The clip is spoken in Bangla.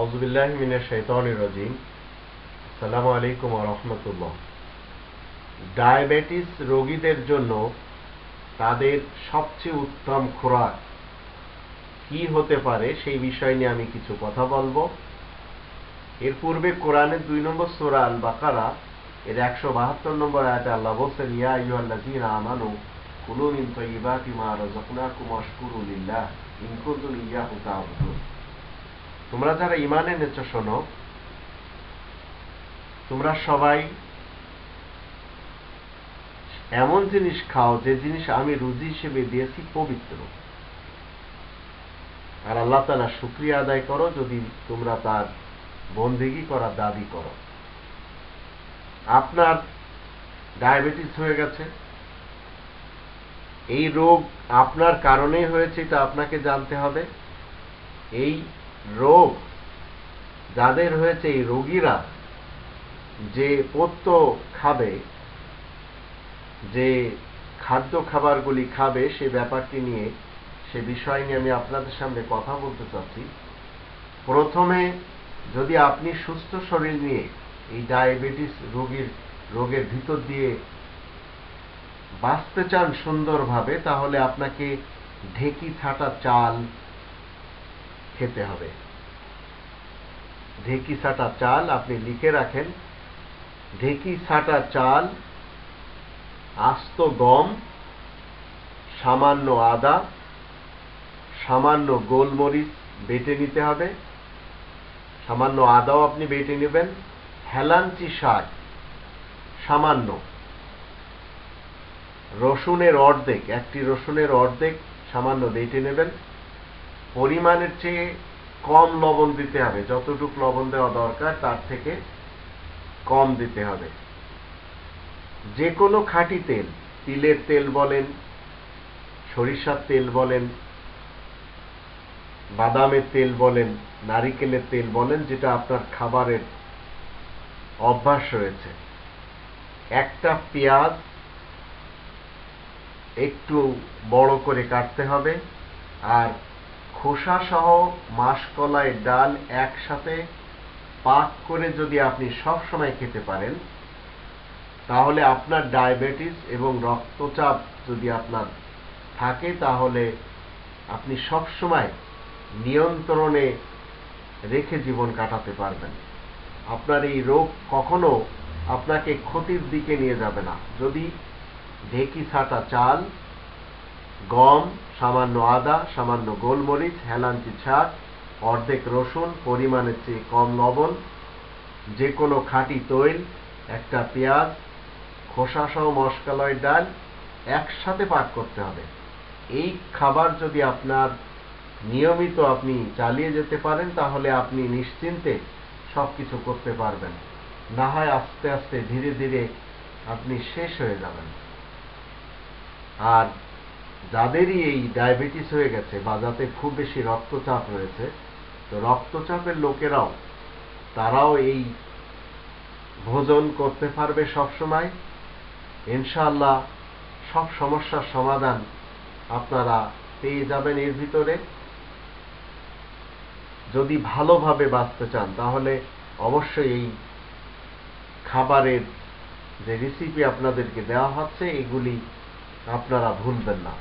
আউজুবিল্লাহ মিনের শৈতানির রাজিম। আসসালামু আলাইকুম রহমতুল্লাহ। ডায়াবেটিস রোগীদের জন্য তাদের সবচেয়ে উত্তম খোরাক কি হতে পারে সেই বিষয় নিয়ে আমি কিছু কথা বলব। এর পূর্বে কোরআনের দুই নম্বর সোরা আল বাকারা এর একশো বাহাত্তর নম্বর আয়াতে আল্লাহ বলছেন, ইয়া আইয়ুহাল্লাযীনা আমানু কুলু মিন তাইয়্যিবাতি মা রাযাকনাকুম ওয়াশকুরু লিল্লাহ, ইন কুনতুম ইয়্যাহু তা'বুদুন তোমরা যারা ঈমান এনেছো, শোনো। তোমরা সবাই এমন জিনিস খাও, যে জিনিস আমি রুজি হিসেবে দিয়েছি, পবিত্র। আর আল্লাহ তালা শুক্রিয়া আদায় করো, যদি তোমরা তার বন্দিগি করার দাবি করো। আপনার ডায়াবেটিস হয়ে গেছে। এই রোগ আপনার কারণেই হয়েছে তা আপনাকে জানতে হবে। এই রোগ, যাদের হয়েছে এই রোগীরা যে পত্য খাবে, যে খাদ্য খাবারগুলি খাবে, সে ব্যাপারটি নিয়ে সে বিষয় নিয়ে আমি আপনাদের সামনে কথা বলতে চাচ্ছি। প্রথমে যদি আপনি সুস্থ শরীর নিয়ে এই ডায়াবেটিস রোগীর, রোগের ভিতর দিয়ে বাঁচতে চান সুন্দরভাবে, তাহলে আপনাকে ঢেকি ছাটা চাল খেতে হবে। ঢেকি সাটা চাল আপনি লিখে রাখেন। ঢেকি সাটা চাল, আস্ত গম, সামান্য আদা, সামান্য গোলমরিচ বেটে নিতে হবে। সামান্য আদাও আপনি বেটে নেবেন। হেলাঞ্চি শাক, সামান্য। রসুনের অর্ধেক, একটি রসুনের অর্ধেক সামান্য বেটে নেবেন। পরিমাণের চেয়ে কম লবণ দিতে হবে। যতটুকু লবণ দেওয়া দরকার, তার থেকে কম দিতে হবে। যে কোনো খাঁটি তেল, তিলের তেল বলেন, সরিষার তেল বলেন, বাদামের তেল বলেন, নারিকেলের তেল বলেন, যেটা আপনার খাবারের অভ্যাস রয়েছে। একটা পেঁয়াজ একটু বড় করে কাটতে হবে, আর খোসা সহ মাসকলাই ডাল একসাথে পাক করে যদি আপনি সব সময় খেতে পারেন, তাহলে আপনার ডায়াবেটিস এবং রক্তচাপ যদি আপনার থাকে, তাহলে আপনি সব সময় নিয়ন্ত্রণে রেখে জীবন কাটাতে পারবেন। আপনার এই রোগ কখনো আপনাকে ক্ষতির দিকে নিয়ে যাবে না। যদি ঢেকি ছাটা চাল গম, সামান্য আদা, সামান্য গোলমরিচ, হেলাঞ্চি ছাক অর্ধেক রসুন, পরিমাণের চেয়ে কম লবণ যে কোনো খাঁটি তৈল, একটা পেঁয়াজ, খোসাসহ মশকালয় ডাল একসাথে পাক করতে হবে। এই খাবার যদি আপনার নিয়মিত আপনি চালিয়ে যেতে পারেন, তাহলে আপনি নিশ্চিন্তে সব কিছু করতে পারবেন। না হয় আস্তে আস্তে ধীরে ধীরে আপনি শেষ হয়ে যাবেন। আর যাদেরই এই ডায়াবেটিস হয়ে গেছে বা যাতে খুব বেশি রক্তচাপ রয়েছে, তো রক্তচাপের লোকেরাও, তারাও এই ভোজন করতে পারবে সব সময় ইনশাআল্লাহ সব সমস্যার সমাধান আপনারা পেয়ে যাবেন এর ভিতরে। যদি ভালোভাবে বাঁচতে চান, তাহলে অবশ্যই এই খাবারের যে রেসিপি আপনাদেরকে দেওয়া হচ্ছে, এগুলি আপনারা ভুলবেন না।